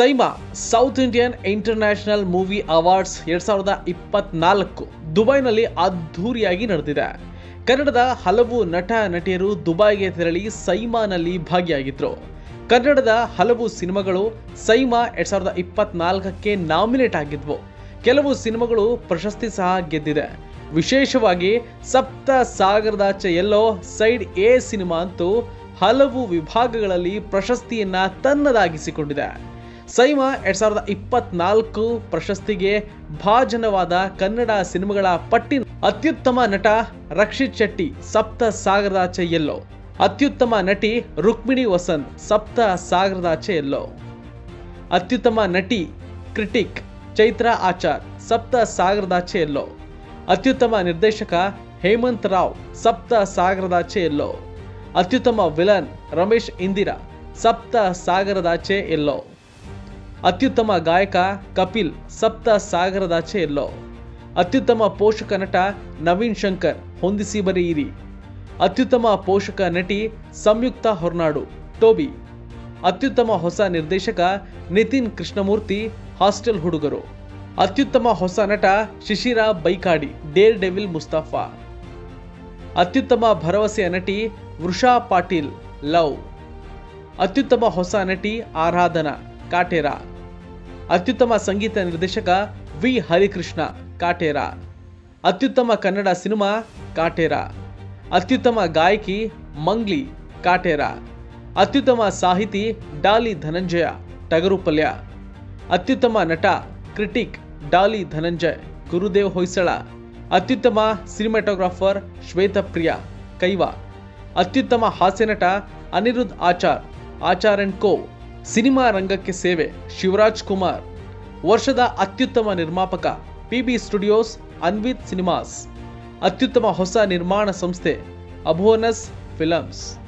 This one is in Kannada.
SIIMA south Indian international movie awards ಎರಡ್ ಸಾವಿರದ ಇಪ್ಪತ್ನಾಲ್ಕು ದುಬೈನಲ್ಲಿ ಅದ್ಧೂರಿಯಾಗಿ ನಡೆದಿದೆ. ಕನ್ನಡದ ಹಲವು ನಟ, ನಟಿಯರು ದುಬೈಗೆ ತೆರಳಿ ಸೈಮಾನಲ್ಲಿ ಭಾಗಿಯಾಗಿದ್ರು. ಕನ್ನಡದ ಹಲವು ಸಿನಿಮಾಗಳು ಸೈಮಾ ಎರಡ್ ಸಾವಿರದ ಇಪ್ಪತ್ನಾಲ್ಕಕ್ಕೆ ನಾಮಿನೇಟ್ ಆಗಿದ್ವು. ಕೆಲವು ಸಿನಿಮಾಗಳು ಪ್ರಶಸ್ತಿ ಸಹ ಗೆದ್ದಿದೆ. ವಿಶೇಷವಾಗಿ Sapta Sagaradaache Ello side A cinema ಅಂತೂ ಹಲವು ವಿಭಾಗಗಳಲ್ಲಿ ಪ್ರಶಸ್ತಿಯನ್ನ ತನ್ನದಾಗಿಸಿಕೊಂಡಿದೆ. ಸೈಮಾ ಎರಡ್ ಸಾವಿರದ ಇಪ್ಪತ್ನಾಲ್ಕು ಪ್ರಶಸ್ತಿಗೆ ಭಾಜನವಾದ ಕನ್ನಡ ಸಿನಿಮಾಗಳ ಪಟ್ಟಿ ಅತ್ಯುತ್ತಮ ನಟ ರಕ್ಷಿತ್ ಶೆಟ್ಟಿ ಸಪ್ತ ಸಾಗರದಾಚೆ ಎಲ್ಲೋ. ಅತ್ಯುತ್ತಮ ನಟಿ ರುಕ್ಮಿಣಿ ವಸಂತ್ ಸಪ್ತ ಸಾಗರದಾಚೆ ಎಲ್ಲೋ. ಅತ್ಯುತ್ತಮ ನಟಿ ಕ್ರಿಟಿಕ್ ಚೈತ್ರ ಆಚಾರ್ ಸಪ್ತ ಸಾಗರದಾಚೆ ಎಲ್ಲೋ. ಅತ್ಯುತ್ತಮ ನಿರ್ದೇಶಕ ಹೇಮಂತ್ ರಾವ್ ಸಪ್ತ ಸಾಗರದಾಚೆ ಎಲ್ಲೋ. ಅತ್ಯುತ್ತಮ ವಿಲನ್ ರಮೇಶ್ ಇಂದಿರಾ ಸಪ್ತ ಸಾಗರದಾಚೆ ಎಲ್ಲೋ. ಅತ್ಯುತ್ತಮ ಗಾಯಕ ಕಪಿಲ್ ಸಪ್ತ ಸಾಗರದಾಚೆ ಎಲ್ಲೋ. ಅತ್ಯುತ್ತಮ ಪೋಷಕ ನಟ ನವೀನ್ ಶಂಕರ್ ಹೊಂದಿಸಿ ಬರೆಯಿರಿ. ಅತ್ಯುತ್ತಮ ಪೋಷಕ ನಟಿ ಸಂಯುಕ್ತ ಹೊರನಾಡು, ಟೋಬಿ. ಅತ್ಯುತ್ತಮ ಹೊಸ ನಿರ್ದೇಶಕ ನಿತಿನ್ ಕೃಷ್ಣಮೂರ್ತಿ, ಹಾಸ್ಟೆಲ್ ಹುಡುಗರು. ಅತ್ಯುತ್ತಮ ಹೊಸ ನಟ ಶಿಶಿರ ಬೈಕಾಡಿ ಡೇರ್ ಡೆವಿಲ್ ಮುಸ್ತಫಾ. ಅತ್ಯುತ್ತಮ ಭರವಸೆಯ ನಟಿ ವೃಷಾ ಪಾಟೀಲ್, ಲವ್. ಅತ್ಯುತ್ತಮ ಹೊಸ ನಟಿ ಆರಾಧನಾ ಕಾಟೇರ. ಅತ್ಯುತ್ತಮ ಸಂಗೀತ ನಿರ್ದೇಶಕ ವಿ. ಹರಿಕೃಷ್ಣ ಕಾಟೇರ. ಅತ್ಯುತ್ತಮ ಕನ್ನಡ ಸಿನಿಮಾ ಕಾಟೇರ. ಅತ್ಯುತ್ತಮ ಗಾಯಕಿ ಮಂಗ್ಲಿ ಕಾಟೇರ. ಅತ್ಯುತ್ತಮ ಸಾಹಿತಿ ಡಾಲಿ ಧನಂಜಯ ಟಗರುಪಲ್ಯ. ಅತ್ಯುತ್ತಮ ನಟ ಕ್ರಿಟಿಕ್ ಡಾಲಿ ಧನಂಜಯ್ ಗುರುದೇವ್ ಹೊಯ್ಸಳ. ಅತ್ಯುತ್ತಮ ಸಿನಿಮಾಟೋಗ್ರಾಫರ್ ಶ್ವೇತಪ್ರಿಯ ಕೈವ. ಅತ್ಯುತ್ತಮ ಹಾಸ್ಯನಟ Aniruddh Achar Achar and co. Cinema ರಂಗಕ್ಕೆ ಸೇವೆ, ಶಿವರಾಜ್ ಕುಮಾರ್. ವರ್ಷದ ಅತ್ಯುತ್ತಮ ನಿರ್ಮಾಪಕ P B studios, Anvit cinemas. ಅತ್ಯುತ್ತಮ ಹೊಸ ನಿರ್ಮಾಣ ಸಂಸ್ಥೆ ಅಭೋನಸ್ ಫಿಲಮ್ಸ್.